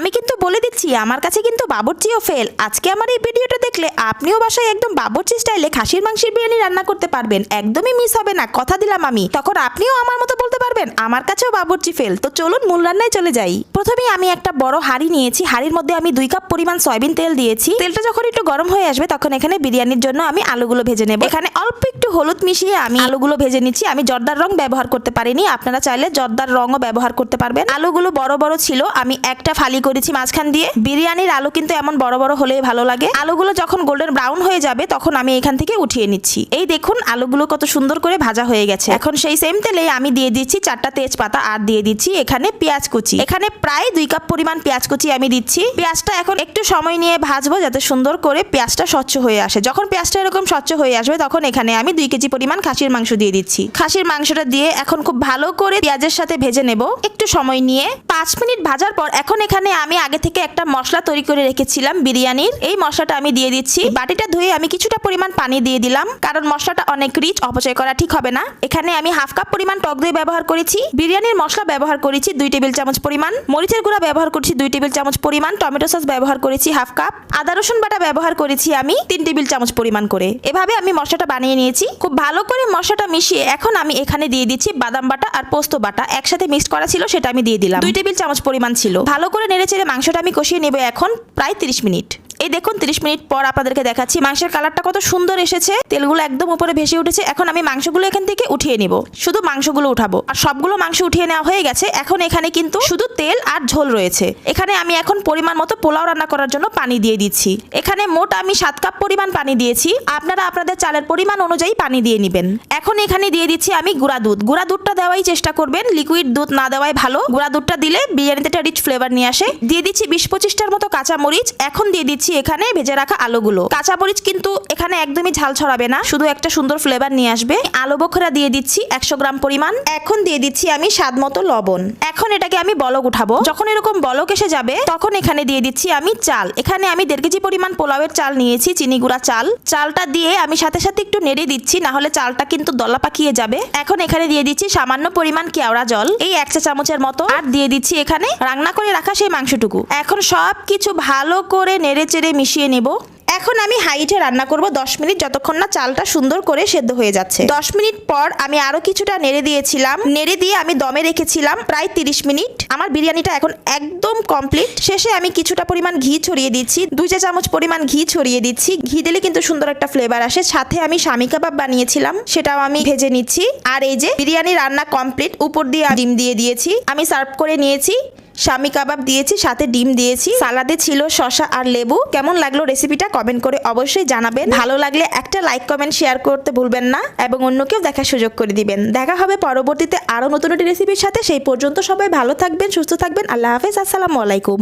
আমি কিন্তু বলে দিচ্ছি, আমার কাছে কিন্তু বাবরচিও ফেল আজকে আমার এই ভিডিওটা দেখলে আপনিও বাসায় একদম বাবরচি স্টাইলে খাসির মাংসের বিরিয়ানি রান্না করতে পারবেন। একদমই মিস হবে না, কথা দিলাম আমি। তখন আপনিও আমার মতো বলতে পারবেন, আমার কাছেও বাবরচি ফেল তো চলুন মূল রান্নায় চলে যাই। প্রথমেই আমি একটা বড় হাঁড়ি নিয়েছি, হাঁড়ির মধ্যে আমি দুই কাপ পরিমাণ সয়াবিন তেল দিয়েছি। তেলটা যখন একটু গরম হয়ে আসবে, তখন এখানে বিরিয়ানির জন্য আমি আলুগুলো ভেজে নেব। এখানে অল্প একটু হলুদ মিশিয়ে আমি আলুগুলো ভেজে নিচ্ছি। আমি জর্দার রং ব্যবহার করতে পারিনি, আপনারা চাইলে জর্দার রঙও ব্যবহার করতে পারবেন। আলুগুলো বড় বড় ছিল, আমি একটা ফালি করেছি মাঝখান দিয়ে। বিরিয়ানির আলু কিন্তু এমন বড় বড় হলেই ভালো লাগে। আলুগুলো যখন গোল্ডেন ব্রাউন হয়ে যাবে, তখন আমি এখান থেকে উঠিয়ে নিচ্ছি। এই দেখুন, আলুগুলো কত সুন্দর করে ভাজা হয়ে গেছে। এখন সেই সেম তেলে আমি দিয়ে দিচ্ছি চারটা তেজপাতা আর দিয়ে দিচ্ছি এখানে পেঁয়াজ কুচি। এখানে প্রায় দুই কাপ পরিমাণ পেঁয়াজ কুচি আমি দিচ্ছি। পেঁয়াজটা এখন একটু সময় নিয়ে ভাজবো যাতে সুন্দর করে পেঁয়াজটা স্বচ্ছ হয়ে আসে। যখন পেঁয়াজটা এরকম স্বচ্ছ হয়ে আসবে, তখন এখানে আমি দুই কেজি পরিমাণ খাসির মাংস দিয়ে দিচ্ছি। খাসির মাংসটা দিয়ে এখন খুব ভালো করে পেঁয়াজের সাথে ভেজে নেব। একটু সময় নিয়ে পাঁচ মিনিট ভাজার পর এখন এখানে আমি আগে থেকে একটা মশলা তৈরি করে রেখেছিলাম বিরিয়ানির। এই মশলাটা আমি দিয়ে দিচ্ছি। বাটিটা ধুয়ে আমি কিছুটা পরিমাণ পানি দিয়ে দিলাম, কারণ মশলাটা অনেক রিচ অপচয় করা ঠিক হবে না। এখানে আমি হাফ কাপ পরিমাণ টক দই ব্যবহার করেছি। বিরিয়ানির মশলা ব্যবহার করেছি দুই টেবিল চামচ পরিমাণ। মরিচের গুঁড়া ব্যবহার করছি দুই টেবিল চামচ পরিমাণ। টমেটো সস ব্যবহার করেছি হাফ কাপ। আদা, রসুন বাটা ব্যবহার করেছি আমি তিন টেবিল চামচ পরিমাণ করে। এভাবে আমি মশলাটা বানিয়ে নিয়েছি। খুব ভালো করে মশলাটা মিশিয়ে এখন আমি এখানে দিয়ে দিচ্ছি বাদাম বাটা আর পোস্ত বাটা। একসাথে মিক্স করা ছিল সেটা আমি দিয়ে দিলাম। দুই টেবিল চামচ পরিমাণ ছিল। ভালো করে নেড়েচেড়ে মাংসটা আমি কষিয়ে নেব এখন প্রায় তিরিশ মিনিট। এই দেখুন 30 মিনিট পর আপনাদেরকে দেখাচ্ছি, মাংসের কালারটা কত সুন্দর এসেছে। তেলগুলো একদম উপরে ভেসে উঠেছে, এখন আমি মাংসগুলো এখান থেকে উঠিয়ে নিব। শুধু মাংসগুলো উঠাবো। আর সবগুলো মাংস উঠিয়ে নেওয়া হয়ে গেছে, এখন এখানে কিন্তু শুধু তেল আর ঝোল রয়েছে। এখানে আমি এখন পরিমাণ মতো পোলাও রান্না করার জন্য পানি দিয়ে দিচ্ছি। এখানে মোট আমি সাত কাপ পরিমাণ পানি দিয়েছি, আপনারা আপনাদের চালের পরিমাণ অনুযায়ী পানি দিয়ে নেবেন। এখন এখানে দিয়ে দিচ্ছি আমি গুঁড়া দুধ। গুঁড়া দুধটা দেওয়াই চেষ্টা করবেন লিকুইড দুধ না দেওয়াই ভালো। গুঁড়া দুধটা দিলে বিরিয়ানিতে রিচ ফ্লেভার নিয়ে আসে। দিয়ে দিচ্ছি বিশ পঁচিশটার মতো কাঁচা মরিচ এখন দিয়ে দিচ্ছি এখানে ভেজে রাখা আলুগুলো। কাঁচা মরিচ কিন্তু এখানে একদমই ঝাল ছড়াবে না। শুধু একটা সুন্দর ফ্লেভার নিয়ে আসবে। আলু বোখরা দিয়ে দিচ্ছি একশো গ্রাম পরিমাণ। এখন দিয়ে দিচ্ছি আমি স্বাদ মতো লবণ। এখন এটাকে আমি বলক উঠাবো। যখন এরকম বলক এসে যাবে, তখন এখানে দিয়ে দিচ্ছি আমি চাল। এখানে আমি দেড় কেজি পরিমাণ পোলাওয়ের চাল নিয়েছি, চিনি গুঁড়া চাল। চালটা দিয়ে আমি সাথে সাথে একটু নেড়ে দিচ্ছি না হলে চালটা কিন্তু দলা পাকিয়ে যাবে। এখন এখানে দিয়ে দিচ্ছি সামান্য পরিমাণ কেওড়া জল, এই এক চা চামচের মতো। আর দিয়ে দিচ্ছি এখানে রান্না করে রাখা সেই মাংসটুকু। এখন সব কিছু ভালো করে নেড়ে চেড়ে মিশিয়ে নেব। এখন আমি হাইটে রান্না করব। 10 মিনিট যতক্ষণ না চালটা সুন্দর করে সেদ্ধ হয়ে যাচ্ছে। 10 মিনিট পর আমি আরও কিছুটা নেড়ে দিয়েছিলাম। নেড়ে দিয়ে আমি দমে রেখেছিলাম প্রায় 30 মিনিট। আমার বিরিয়ানিটা এখন একদম কমপ্লিট। শেষে আমি কিছুটা পরিমাণ ঘি ছড়িয়ে দিচ্ছি। দুই চা চামচ পরিমাণ ঘি ছড়িয়ে দিচ্ছি। ঘি দিলে কিন্তু সুন্দর একটা ফ্লেভার আসে। সাথে আমি স্বামী কাবাব বানিয়েছিলাম। সেটাও আমি ভেজে নিচ্ছি। আর এই যে বিরিয়ানি রান্না কমপ্লিট উপর দিয়ে ডিম দিয়ে দিয়েছি। আমি সার্ভ করে নিয়েছি। স্বামী কাবাব দিয়েছি, সাথে ডিম দিয়েছি। সালাদে ছিল শশা আর লেবু। কেমন লাগল রেসিপিটা কমেন্ট করে অবশ্যই জানাবেন। ভালো লাগলে একটা লাইক, কমেন্ট, শেয়ার করতে ভুলবেন না এবং অন্যকেও দেখার সুযোগ করে দিবেন। দেখা হবে পরবর্তীতে আরও নতুন একটি রেসিপির সাথে। সেই পর্যন্ত সবাই ভালো থাকবেন, সুস্থ থাকবেন। আল্লাহ হাফেজ, আসসালামু আলাইকুম।